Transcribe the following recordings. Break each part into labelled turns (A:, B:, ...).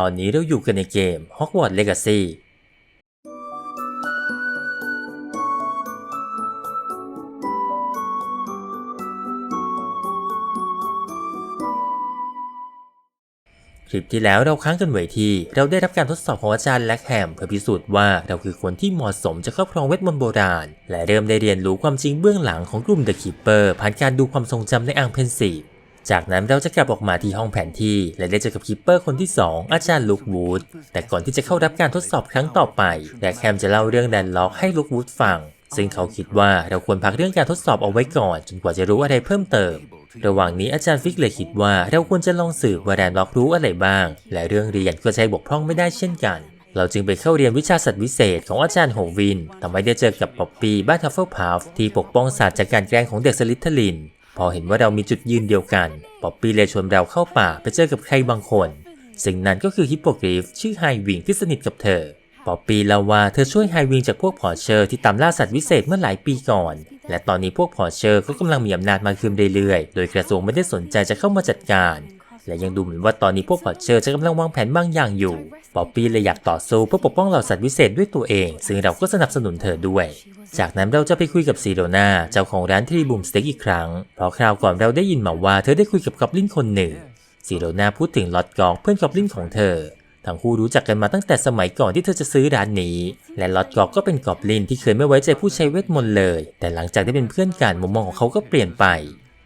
A: ตอนนี้เราอยู่กันในเกม Hogwarts Legacy คลิปที่แล้วเราค้างกันไว้ที่ เราได้รับการทดสอบของอาจารย์แล็กแฮมเพื่อพิสูจน์ว่าเราคือคนที่เหมาะสมจะครอบครองเวทมนต์โบราณ และเริ่มได้เรียนรู้ความจริงเบื้องหลังของกลุ่ม The Keeper ผ่านการดูความทรงจำในอ่างเพนซีฟ จากนั้นเราจะกลับออกมาที่ห้องแผนที่ และได้เจอกับคีปเปอร์คนที่ 2 อาจารย์ลูกวูด แต่ก่อนที่จะเข้ารับการทดสอบครั้งต่อไปแล็กแฮมจะเล่าเรื่องแดนล็อกให้ลูกวูดฟัง ซึ่งเขาคิดว่าเราควรพักเรื่องการทดสอบเอาไว้ก่อนจนกว่าจะรู้อะไรเพิ่มเติม ระหว่างนี้อาจารย์ฟิกเลยคิดว่าเราควรจะลองสืบว่าแดนล็อกรู้อะไรบ้าง และเรื่องเรียนก็ใช้บกพร่องไม่ได้เช่นกันเราจึงไปเข้าเรียนวิชาสัตว์วิเศษของอาจารย์โฮวินทำให้ได้เจอกับป๊อปปี้บ้านทัฟเฟิลพาฟที่ปกป้องสัตว์จากการแกล้งของเด็กสลิทเทลิน พอเห็นว่าเรามีจุดยืนเดียวกันป๊อปปี้เลยชวนเราเข้าป่าไปเจอกับใครบางคน สิ่งนั้นก็คือฮิปโปกริฟชื่อไฮวิงที่สนิทกับเธอป๊อปปี้เล่าว่าเธอช่วยไฮวิงจากพวกพอเชอร์ที่ตามล่าสัตว์วิเศษเมื่อหลายปีก่อน และตอนนี้พวกพอเชอร์ก็กำลังมีอำนาจมากขึ้นเรื่อยๆ โดยกระทรวงไม่ได้สนใจจะเข้ามาจัดการ และยังดูเหมือนว่าตอนนี้พวกพอเชอร์จะกำลังวางแผนบางอย่างอยู่ ป๊อปปี้เลยอยากต่อสู้เพื่อปกป้องเหล่าสัตว์วิเศษด้วยตัวเอง ซึ่งเราก็สนับสนุนเธอด้วย จากนั้นเราจะไปคุยกับซีโรนาเจ้าของร้านทรีบูมสเต็กอีกครั้ง เพราะคราวก่อนเราได้ยินมาว่าเธอได้คุยกับกอบลินคนหนึ่ง ซีโรนาพูดถึงลอตกอกเพื่อนกอบลินของเธอ ทั้งคู่รู้จักกันมาตั้งแต่สมัยก่อนที่เธอจะซื้อร้านนี้ และลอตกอกก็เป็นกอบลินที่เคยไม่ไว้ใจผู้ใช้เวทมนต์เลย แต่หลังจากได้เป็นเพื่อนกันมุมมองของเขาก็เปลี่ยนไป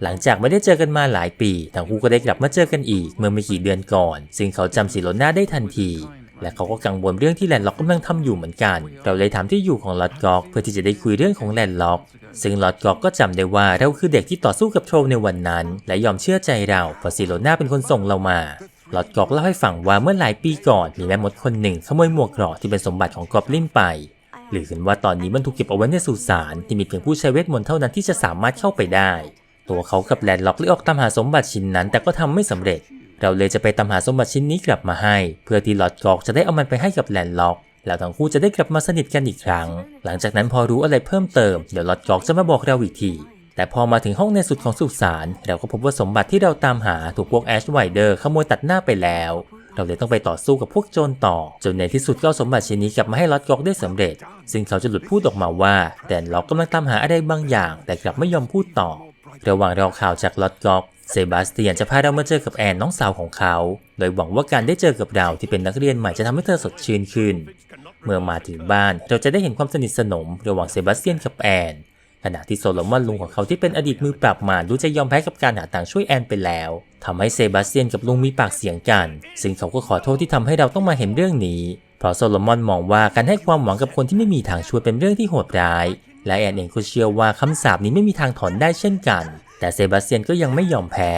A: หลังจากไม่ได้เจอกันมาหลายปี ทั้งคู่ก็ได้กลับมาเจอกันอีกเมื่อไม่กี่เดือนก่อน ซึ่งเขาจำซีโรนาได้ทันที และเขาก็กังวลเรื่องที่แลนด์ล็อกกำลังทำอยู่เหมือนกัน เราเลยถามที่อยู่ของลอตกอกเพื่อที่จะได้คุยเรื่องของแลนด์ล็อก ซึ่งลอตกอกก็จำได้ว่าเราคือเด็กที่ต่อสู้กับโทรในวันนั้น และยอมเชื่อใจเราเพราะซีโรนาเป็นคนส่งเรามาลอตกอกเล่าให้ฟังว่าเมื่อหลายปีก่อนมีแม่มดคนหนึ่งขโมยหมวกเกราะที่เป็นสมบัติของกอบลินไปหรือกันว่าตอนนี้มันถูกเก็บเอาไว้ในสุสานที่มีเพียงผู้ใช้เวทมนต์เท่านั้นที่จะสามารถเข้าไปได้ ตัวเขากับแลนด์ล็อกเลยออกตามหาสมบัติชิ้นนั้นแต่ก็ทำไม่สำเร็จ เราเลยจะไปตามหาสมบัติชิ้นนี้กลับมาให้ เพื่อที่ลอตกอกจะได้เอามันไปให้กับแลนด์ล็อก แล้วทั้งคู่จะได้กลับมาสนิทกันอีกครั้ง หลังจากนั้นพอรู้อะไรเพิ่มเติมเดี๋ยวลอตกอกจะมาบอกเราอีกทีแต่พอมาถึงห้องในสุดของสุสานเราก็พบว่าสมบัติที่เราตามหาถูกพวกแอชไวเดอร์ขโมยตัดหน้าไปแล้ว เราเลยต้องไปต่อสู้กับพวกโจรต่อ จนในที่สุดก็เอาสมบัติชิ้นนี้กลับมาให้ลอตกอกได้สำเร็จ ซึ่งเขาจะหลุดพูดออกมาว่าแดนล็อกกำลังตามหาอะไรบางอย่าง แต่กลับไม่ยอมพูดต่อ ระหว่างรอข่าวจากลอตกอกเซบาสเตียนจะพาเรามาเจอกับแอนน้องสาวของเขา โดยหวังว่าการได้เจอกับเราที่เป็นนักเรียนใหม่จะทำให้เธอสดชื่นขึ้น เมื่อมาถึงบ้านเราจะได้เห็นความสนิทสนมระหว่างเซบาสเตียนกับแอน ขณะที่โซโลมอนลุงของเขาที่เป็นอดีตมือปราบมารดูจะยอมแพ้กับการหาทางช่วยแอนไปแล้วทำให้เซบาสเตียนกับลุงมีปากเสียงกัน ซึ่งเขาก็ขอโทษที่ทำให้เราต้องมาเห็นเรื่องนี้ เพราะโซโลมอนมองว่าการให้ความหวังกับคนที่ไม่มีทางช่วยเป็นเรื่องที่โหดร้าย และแอนเองก็เชื่อว่าคำสาปนี้ไม่มีทางถอนได้เช่นกัน แต่เซบาสเตียนก็ยังไม่ยอมแพ้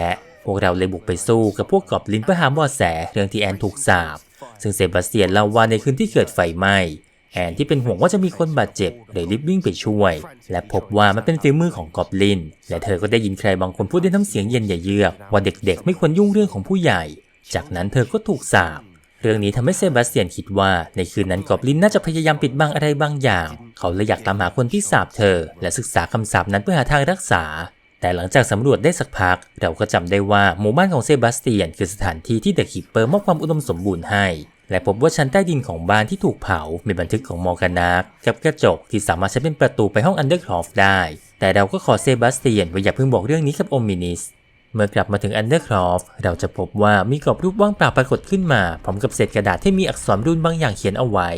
A: พวกเราเลยบุกไปสู้กับพวกกอบลินเพื่อหาเบาะแสเรื่องที่แอนถูกสาป ซึ่งเซบาสเตียนเล่าว่าในคืนที่เกิดไฟไหม้แอนที่เป็นห่วงว่าจะมีคนบาดเจ็บเลยรีบวิ่งไปช่วย และพบว่ามันเป็นฝีมือของกอบลิน และเธอก็ได้ยินใครบางคนพูดด้วยน้ำเสียงเย็นอย่าเยือกว่าเด็กๆ ไม่ควรยุ่งเรื่องของผู้ใหญ่ จากนั้นเธอก็ถูกสาป เรื่องนี้ทำให้เซบาสเตียนคิดว่าในคืนนั้นกอบลินน่าจะพยายามปิดบังอะไรบางอย่าง เขาเลยอยากตามหาคนที่สาปเธอ และศึกษาคำสาปนั้นเพื่อหาทางรักษา แต่หลังจากสำรวจได้สักพัก เราก็จำได้ว่าหมู่บ้านของเซบาสเตียน คือสถานที่ที่เดอะคิปเปอร์มอบความอุดมสมบูรณ์ให้ และพบว่าชั้นใต้ดินของบ้านที่ถูกเผา มีบันทึกของมอร์กานาร์กับกระจกที่สามารถใช้เป็นประตูไปห้องอันเดอร์ครอฟได้ แต่เราก็ขอเซบาสเตียนว่าอย่าเพิ่งบอกเรื่องนี้กับโอมินิส เมื่อกลับมาถึงอันเดอร์ครอฟเราจะพบว่ามีกรอบรูปว่างเปล่าปรากฏขึ้นมา พร้อมกับเศษกระดาษที่มีอักษรรูนบางอย่างเขียนเอาไว้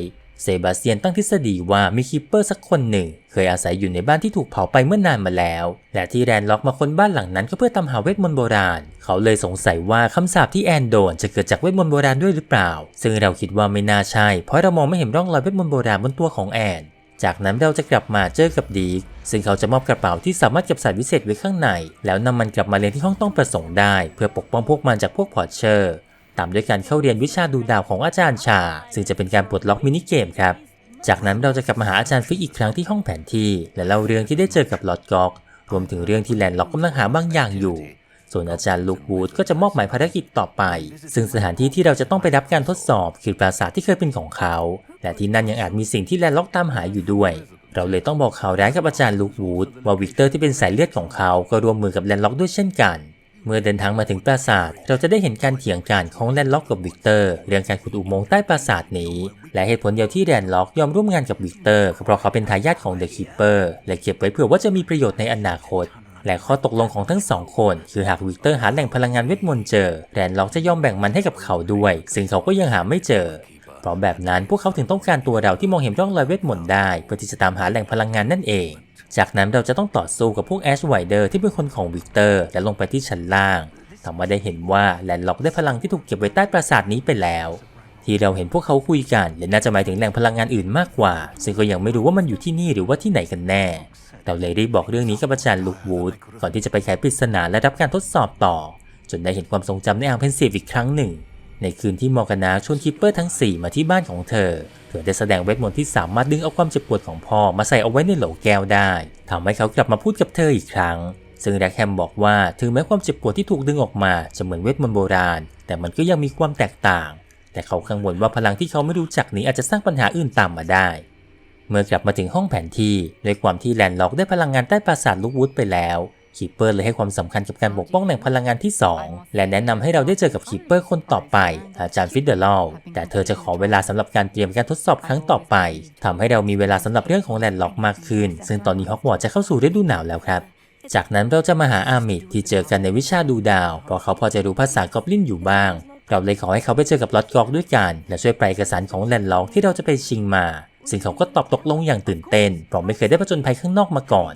A: เซบาสเตียนตั้งทฤษฎีว่ามีคิปเปอร์สักคนหนึ่ง เคยอาศัยอยู่ในบ้านที่ถูกเผาไปเมื่อนานมาแล้ว และที่แรนล็อกมาค้นบ้านหลังนั้นก็เพื่อตามหาเวทมนต์โบราณ เขาเลยสงสัยว่าคำสาปที่แอนโดนจะเกิดจากเวทมนต์โบราณด้วยหรือเปล่า ซึ่งเราคิดว่าไม่น่าใช่ เพราะเรามองไม่เห็นร่องรอยเวทมนต์โบราณบนตัวของแอน จากนั้นเราจะกลับมาเจอกับดีกซึ่งเขาจะมอบกระเป๋าที่สามารถเก็บสารวิเศษไว้ข้างใน แล้วนำมันกลับมาเรียนที่ห้องต้องประสงค์ได้ เพื่อปกป้องพวกมันจากพวกพอร์เชอร์ ตามด้วยการเข้าเรียนวิชาดูดาวของอาจารย์ชา ซึ่งจะเป็นการปลดล็อกมินิเกมครับ จากนั้นเราจะกลับมาหาอาจารย์ฟิกอีกครั้งที่ห้องแผนที่ และเล่าเรื่องที่ได้เจอกับลอตกอก รวมถึงเรื่องที่แลนล็อกกำลังหาบางอย่างอยู่ ส่วนอาจารย์ลูกวูดก็จะมอบหมายภารกิจต่อไป ซึ่งสถานที่ที่เราจะต้องไปรับการทดสอบคือปราสาทที่เคยเป็นของเขาและที่นั่นยังอาจมีสิ่งที่แลนล็อกตามหาอยู่ด้วย เราเลยต้องบอกข่าวร้ายกับอาจารย์ลูกวูดว่าวิกเตอร์ที่เป็นสายเลือดของเขาก็ร่วมมือกับแลนล็อกด้วยเช่นกัน เมื่อเดินทางมาถึงปราสาท เราจะได้เห็นการเถียงกันของแลนล็อกกับวิกเตอร์เรื่องการขุดอุโมงค์ใต้ปราสาทนี้ และเหตุผลเดียวที่แลนล็อกยอมร่วมงานกับวิกเตอร์ก็เพราะเขาเป็นทายาทของเดอะคิปเปอร์และเก็บไว้เผื่อว่าจะมีประโยชน์ในอนาคต และข้อตกลงของทั้งสองคน คือหากวิกเตอร์หาแหล่งพลังงานเวทมนต์เจอแลนล็อกจะยอมแบ่งมันให้กับเขาด้วย ซึ่งเขาก็ยังหาไม่เจอเพราะแบบนั้นพวกเขาถึงต้องการตัวเราที่มองเห็นร่องรอยเวทมนต์ได้ เพื่อที่จะตามหาแหล่งพลังงานนั่นเอง จากนั้นเราจะต้องต่อสู้กับพวกแอชไวเดอร์ที่เป็นคนของวิกเตอร์และลงไปที่ชั้นล่างทำมาได้เห็นว่าแลนล็อกได้พลังที่ถูกเก็บไว้ใต้ปราสาทนี้ไปแล้ว ที่เราเห็นพวกเขาคุยกันและน่าจะหมายถึงแหล่งพลังงานอื่นมากกว่า ซึ่งก็ยังไม่รู้ว่ามันอยู่ที่นี่หรือว่าที่ไหนกันแน่ เราเลยได้บอกเรื่องนี้กับอาจารย์ลูกวูดก่อนที่จะไปไขปริศนาและรับการทดสอบต่อ จนได้เห็นความทรงจำในอ่างเพนซีฟอีกครั้งหนึ่ง ในคืนที่มอร์กานาชวนคิปเปอร์ทั้ง 4 มาที่บ้านของเธอ เธอได้แสดงเวทมนต์ที่สามารถดึงเอาความเจ็บปวดของพ่อมาใส่เอาไว้ในโหลแก้วได้ทำให้เขากลับมาพูดกับเธออีกครั้ง ซึ่งแร็กแฮมบอกว่าถึงแม้ความเจ็บปวดที่ถูกดึงออกมาจะเหมือนเวทมนต์โบราณ แต่มันก็ยังมีความแตกต่าง แต่เขากังวลว่าพลังที่เขาไม่รู้จักนี้อาจจะสร้างปัญหาอื่นตามมาได้ เมื่อกลับมาถึงห้องแผนที่ด้วยความที่แลนด์ล็อกได้พลังงานใต้ปราสาทลูกวูดไปแล้วคีเปอร์เลยให้ความสำคัญกับการปกป้องแหล่งพลังงานที่ 2 และแนะนำให้เราได้เจอกับคีเปอร์คนต่อไป อาจารย์ฟิดเดอร์ลแต่เธอจะขอเวลาสำหรับการเตรียมการทดสอบครั้งต่อไปทำให้เรามีเวลาสำหรับเรื่องของแลนด์ล็อกมากขึ้น ซึ่งตอนนี้ฮอกวอตส์จะเข้าสู่ฤดูหนาวแล้วครับ จากนั้นเราจะมาหาอามิดที่เจอกันในวิชาดูดาว เพราะเขาพอจะรู้ภาษากอบลินอยู่บ้าง เราเลยขอให้เขาไปเจอกับลอตกอกด้วยกัน และช่วยแปลเอกสารของแลนด์ล็อกที่เราจะไปชิงมา สิ่งเขาก็ตอบตกลงอย่างตื่นเต้นเพราะไม่เคยได้ผจญภัยข้างนอกมาก่อน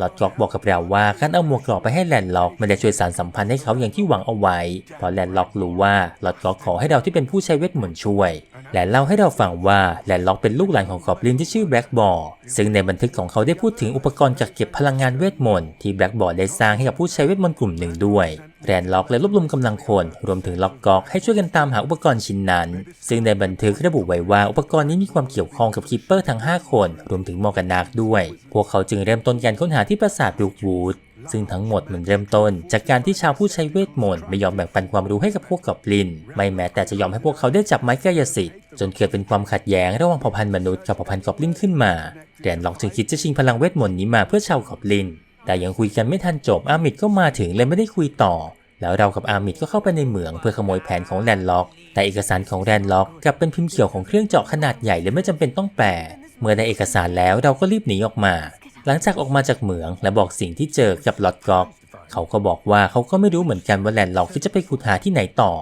A: ลอดกอกบอกกับเราว่าการเอาหมวกกรอกไปให้แลนด์ล็อกไม่ได้ช่วยสารสัมพันธ์ให้เขาอย่างที่หวังเอาไว้เพราะแลนด์ล็อกรู้ว่าลอดกอกขอให้เราที่เป็นผู้ใช้เวทมนต์ช่วย และเล่าให้เราฟังว่าแลนล็อกเป็นลูกหลานของกอบลินที่ชื่อแบล็กบอร์ซึ่งในบันทึกของเขาได้พูดถึงอุปกรณ์กักเก็บพลังงานเวทมนต์ที่แบล็กบอร์ได้สร้างให้กับผู้ใช้เวทมนต์กลุ่มหนึ่งด้วยแลนล็อกเลยรวบรวมกำลังคนรวมถึงล็อกกอกให้ช่วยกันตามหาอุปกรณ์ชิ้นนั้น ซึ่งในบันทึกระบุไว้ว่าอุปกรณ์นี้มีความเกี่ยวข้องกับคิปเปอร์ทั้ง 5 คน รวมถึงมอร์กานาคด้วย พวกเขาจึงเริ่มต้นการค้นหาที่ปราสาทบรูควูด ซึ่งทั้งหมดมันเริ่มต้น จากการที่ชาวผู้ใช้เวทมนต์ไม่ยอมแบ่งปันความรู้ให้กับพวกกอบลิน ไม่แม้แต่จะยอมให้พวกเขาได้จับไม้กายสิทธิ์จนเกิดเป็นความขัดแย้งระหว่างเผ่าพันธุ์มนุษย์กับเผ่าพันธุ์กอบลินขึ้นมาแดนล็อกจึงคิดจะชิงพลังเวทมนต์นี้มาเพื่อชาวกอบลิน แต่ยังคุยกันไม่ทันจบอามิดก็มาถึงเลยไม่ได้คุยต่อแล้วเรากับอามิดก็เข้าไปในเหมืองเพื่อขโมยแผนของแลนล็อก แต่เอกสารของแลนล็อกกลับเป็นพิมพ์เขียวของเครื่องเจาะขนาดใหญ่เลยไม่จำเป็นต้องแปล เมื่อได้เอกสารแล้วเราก็รีบหนีออกมา หลังจากออกมาจากเหมืองและบอกสิ่งที่เจอกับลอตกอกเขาก็บอกว่าเขาก็ไม่รู้เหมือนกันว่าแลนล็อกจะไปขุดหาที่ไหนต่อ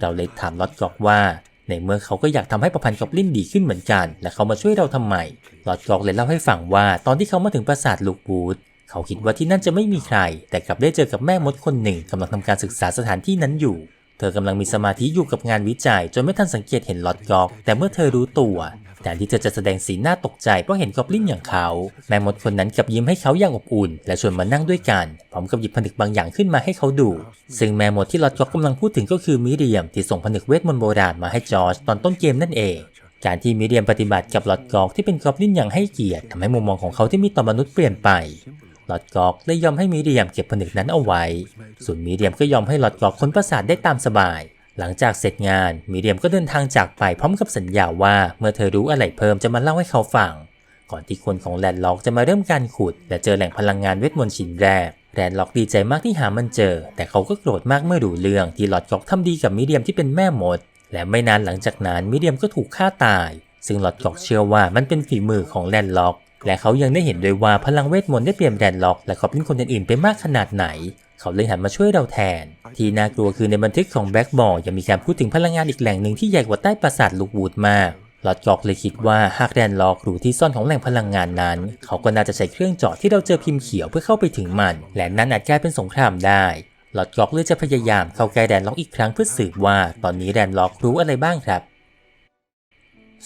A: เราเลยถามลอตกอกว่า ในเมื่อเขาก็อยากทำให้ประพันธ์กอบลินดีขึ้นเหมือนกัน และเขามาช่วยเราทำไมลอตกอกเลยเล่าให้ฟังว่า ตอนที่เขามาถึงปราสาทลูกบูธเขาคิดว่าที่นั่นจะไม่มีใคร แต่กลับได้เจอกับแม่มดคนหนึ่งกำลังทำการศึกษาสถานที่นั้นอยู่ เธอกำลังมีสมาธิอยู่กับงานวิจัย จนไม่ทันสังเกตเห็นลอตกอก แต่เมื่อเธอรู้ตัวแทนที่เธอจะแสดงสีหน้าตกใจเพราะเห็นกอบลินอย่างเขา แม่มดคนนั้นกลับยิ้มให้เขาอย่างอบอุ่น และชวนมานั่งด้วยกันพร้อมกับหยิบผนึกบางอย่างขึ้นมาให้เขาดู ซึ่งแม่มดที่ลอตกอกกำลังพูดถึงก็คือมิเรียมที่ส่งผนึกเวทมนต์โบราณมาให้จอร์จตอนต้นเกมนั่นเอง การที่มิเรียมปฏิบัติกับลอตกอกที่เป็นกอบลินอย่างให้เกียรติทำให้มุมมองของเขาที่มีต่อมนุษย์เปลี่ยนไป ลอตกอกเลยยอมให้มิเรียมเก็บผนึกนั้นเอาไว้ ส่วนมิเรียมก็ยอมให้ลอตกอกค้นประสาทได้ตามสบาย หลังจากเสร็จงานมิเรียมก็เดินทางจากไปพร้อมกับสัญญาว่าเมื่อเธอรู้อะไรเพิ่มจะมาเล่าให้เขาฟัง ก่อนที่คนของแลนด์ล็อกจะมาเริ่มการขุด และเจอแหล่งพลังงานเวทมนต์ชิ้นแรกแลนด์ล็อกดีใจมากที่หามันเจอ แต่เขาก็โกรธมากเมื่อรู้เรื่องที่ลอตกอกทำดีกับมิเรียมที่เป็นแม่มด และไม่นานหลังจากนั้นมิเรียมก็ถูกฆ่าตาย ซึ่งลอตกอกเชื่อว่ามันเป็นฝีมือของแลนด์ล็อก และเขายังได้เห็นด้วยว่าพลังเวทมนต์ได้เปลี่ยนแลนด์ล็อกและขาเป็นคนอื่นๆไปมากขนาดไหน เขาเลยหันมาช่วยเราแทน ที่น่ากลัวคือในบันทึกของแบ็กบอลยังมีการพูดถึงพลังงานอีกแหล่งหนึ่งที่ใหญ่กว่าใต้ปราสาทลูกวูดมากลอตกอกเลยคิดว่าหากแดนล็อกรู้ที่ซ่อนของแหล่งพลังงานนั้น เขาก็น่าจะใช้เครื่องเจาะที่เราเจอพิมพ์เขียวเพื่อเข้าไปถึงมัน และนั่นอาจกลายเป็นสงครามได้ลอตกอกเลยจะพยายามเข้าใกล้แดนล็อกอีกครั้งเพื่อสืบว่า ตอนนี้แดนล็อกรู้อะไรบ้างครับ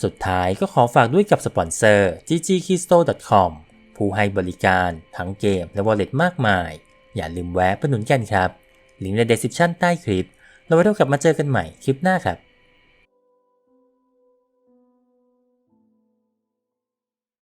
A: สุดท้ายก็ขอฝากด้วยกับสปอนเซอร์ ggkisto.com ผู้ให้บริการทั้งเกมและวอลเล็ตมากมาย อย่าลืมแวะไปหนุนกันครับ ลิงก์ใน description ใต้คลิป เราไว้เรากลับมาเจอกันใหม่คลิปหน้าครับ